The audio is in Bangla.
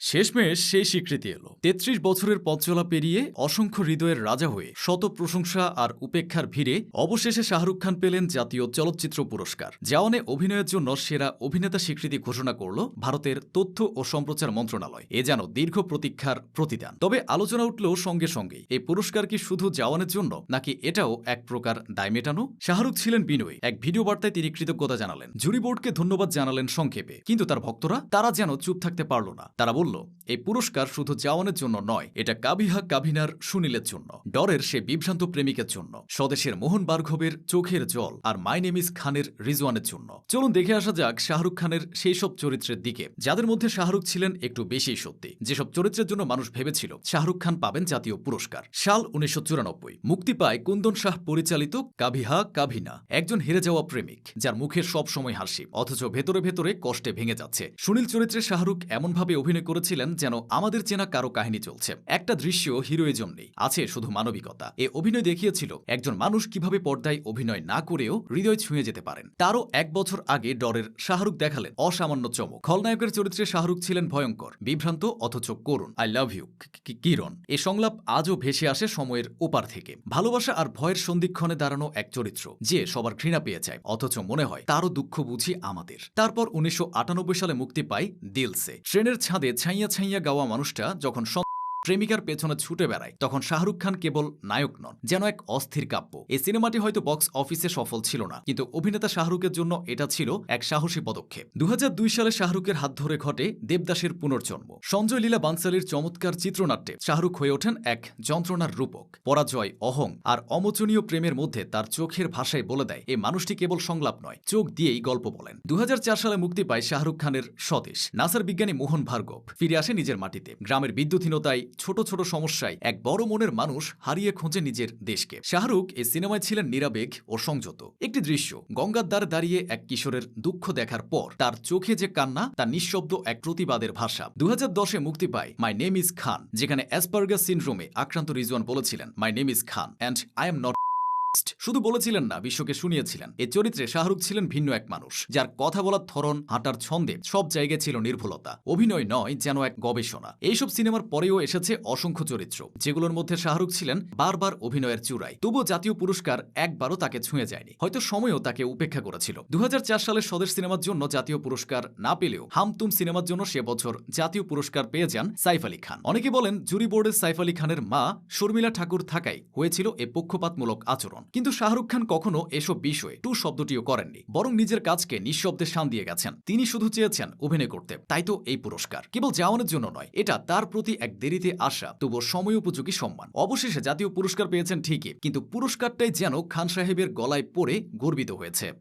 শেষমেশ সেই স্বীকৃতি এলো। তেত্রিশ বছরের পথ চলা পেরিয়ে অসংখ্য হৃদয়ের রাজা হয়ে শত প্রশংসা আর উপেক্ষার ভিড়ে অবশেষে শাহরুখ খান পেলেন জাতীয় চলচ্চিত্র পুরস্কার। জাওয়ানে অভিনয়ের জন্য সেরা অভিনেতা স্বীকৃতি ঘোষণা করল ভারতের তথ্য ও সম্প্রচার মন্ত্রণালয়। এ যেন দীর্ঘ প্রতীক্ষার প্রতিদান। তবে আলোচনা উঠল সঙ্গে সঙ্গেই। এই পুরস্কার কি শুধু জাওয়ানের জন্য, নাকি এটাও এক প্রকার দায় মেটানো? শাহরুখ ছিলেন বিনয়ী। এক ভিডিও বার্তায় তিনি কৃতজ্ঞতা জানালেন। জুরি বোর্ডকে ধন্যবাদ জানালেন সংক্ষেপে। কিন্তু তার ভক্তরা, তারা যেন চুপ থাকতে পারল না। তারা বলল এই পুরস্কার শুধু জাওয়ানের জন্য নয়, এটা কাবিহা কাভিনার সুনীলের জন্য। ডরের সে বিভ্রান্ত প্রেমিকের জন্য। স্বদেশের মোহন বার্ঘবের চোখের জল আর মাই নেমিস খানের রিজওয়ানের জন্য। চলুন দেখে আসা যাক শাহরুখ খানের সেই সব চরিত্রের দিকে। যাদের মধ্যে শাহরুখ ছিলেন একটু বেশি সত্যি। যেসব চরিত্রের জন্য মানুষ ভেবেছিল, শাহরুখ খান পাবেন জাতীয় পুরস্কার। সাল উনিশশো চুরানব্বই। মুক্তি পায় কুন্দন শাহ পরিচালিত কাভিহা কাভিনা, একজন হেরে যাওয়া প্রেমিক, যার মুখে সব সময় হাসি, অথচ ভেতরে ভেতরে কষ্টে ভেঙে যাচ্ছে। সুনীল চরিত্রে শাহরুখ এমনভাবে অভিনয় করেছিলেন যেন আমাদের চেনা কারও কাহিনী চলছে। একটা দৃশ্য হিরোইজম নেই, আছে শুধু মানবিকতা। এ অভিনয় দেখিয়েছিল একজন মানুষ কীভাবে পর্দায় অভিনয় না করেও হৃদয় ছুঁয়ে যেতে পারেন। তারও এক বছর আগে ডরের শাহরুখ দেখালেন অসামান্য চমক। খলনায়কের চরিত্রে শাহরুখ ছিলেন ভয়ঙ্কর, বিভ্রান্ত অথচ করুণ। আই লাভ ইউ কিরণ। এ সংলাপ আজও ভেসে আসে সময়ের ওপার থেকে। ভালোবাসা আর ভয়ের সন্ধিক্ষণে দাঁড়ানো এক চরিত্র, যে সবার ঘৃণা পেয়ে যায়, অথচ মনে হয় তারও দুঃখ বুঝি আমাদের। তারপর উনিশশো আটানব্বই সালে মুক্তি পায় দিলসে। ট্রেনের ছাদে ছাইয়া ছাইয়া গাওয়া মানুষটা যখন প্রেমিকার পেছনে ছুটে বেড়ায়, তখন শাহরুখ খান কেবল নায়ক নন, যেন এক অস্থির কাব্য। এই সিনেমাটি হয়তো বক্স অফিসে সফল ছিল না, কিন্তু অভিনেতা শাহরুখের জন্য এটা ছিল এক সাহসী পদক্ষেপ। দু সালে শাহরুখের হাত ধরে ঘটে দেবদাসের পুনর্জন্ম। সঞ্জয় লীলা বানসালির চমৎকার চিত্রনাট্যে শাহরুখ হয়ে ওঠেন এক যন্ত্রণার রূপক। পরাজয়, অহং আর অমোচনীয় প্রেমের মধ্যে তার চোখের ভাষায় বলে দেয় এই মানুষটি কেবল সংলাপ নয়, চোখ দিয়েই গল্প বলেন। দু হাজার চার সালে মুক্তি পায় শাহরুখ খানের স্বদেশ, নাসার বিজ্ঞানী মোহন ভার্গব। ফিরে আসে নিজের মাটিতে। গ্রামের বিদ্যুৎহীনতায় ছোট ছোট সমস্যায় এক বড় মনের মানুষ হারিয়ে খোঁজে নিজের দেশকে। শাহরুখ এই সিনেমায় ছিলেন নিরাবেগ ও সংযত। একটি দৃশ্য, গঙ্গার দ্বার দাঁড়িয়ে এক কিশোরের দুঃখ দেখার পর তার চোখে যে কান্না, তা নিঃশব্দ এক প্রতিবাদের ভাষা। দু হাজার দশে মুক্তি পায় মাই নেম ইজ খান যেখানে অ্যাসপার্গাস সিনড্রোমে আক্রান্ত রিজওয়ান বলেছিলেন my name is Khan and I am not শুধু বলেছিলেন না, বিশ্বকে শুনিয়েছিলেন। এ চরিত্রে শাহরুখ ছিলেন ভিন্ন এক মানুষ, যার কথা বলার ধরন, হাঁটার ছন্দে সব জায়গায় ছিল নির্ভুলতা। অভিনয় নয়, যেন এক গবেষণা। এইসব সিনেমার পরেও এসেছে অসংখ্য চরিত্র, যেগুলোর মধ্যে শাহরুখ ছিলেন বারবার অভিনয়ের চূড়ায় তবুও জাতীয় পুরস্কার একবারও তাকে ছুঁয়ে যায়নি। হয়তো সময়ও তাকে উপেক্ষা করেছিল। দু সালের স্বদেশ সিনেমার জন্য জাতীয় পুরস্কার না পেলেও হামতুম সিনেমার জন্য সে বছর জাতীয় পুরস্কার পেয়ে যান সাইফ আলী খান। অনেকে বলেন, জুরি বোর্ডের সাইফ আলী খানের মা শর্মিলা ঠাকুর থাকায় হয়েছিল এ পক্ষপাতমূলক আচরণ। কিন্তু শাহরুখ খান কখনো এসব বিষয়ে টু শব্দটিও করেননি, বরং নিজের কাজকে নিঃশব্দে শান দিয়ে গেছেন। তিনি শুধু চেয়েছেন অভিনয় করতে, তাই তো এই পুরস্কার। কেবল যাওয়ানোর জন্য নয়, এটা তার প্রতি এক দেরিতে আসা, তবুও সময় উপযোগী সম্মান। অবশেষে জাতীয় পুরস্কার পেয়েছেন ঠিকই, কিন্তু পুরস্কারটাই যেন খান সাহেবের গলায় পড়ে গর্বিত হয়েছে।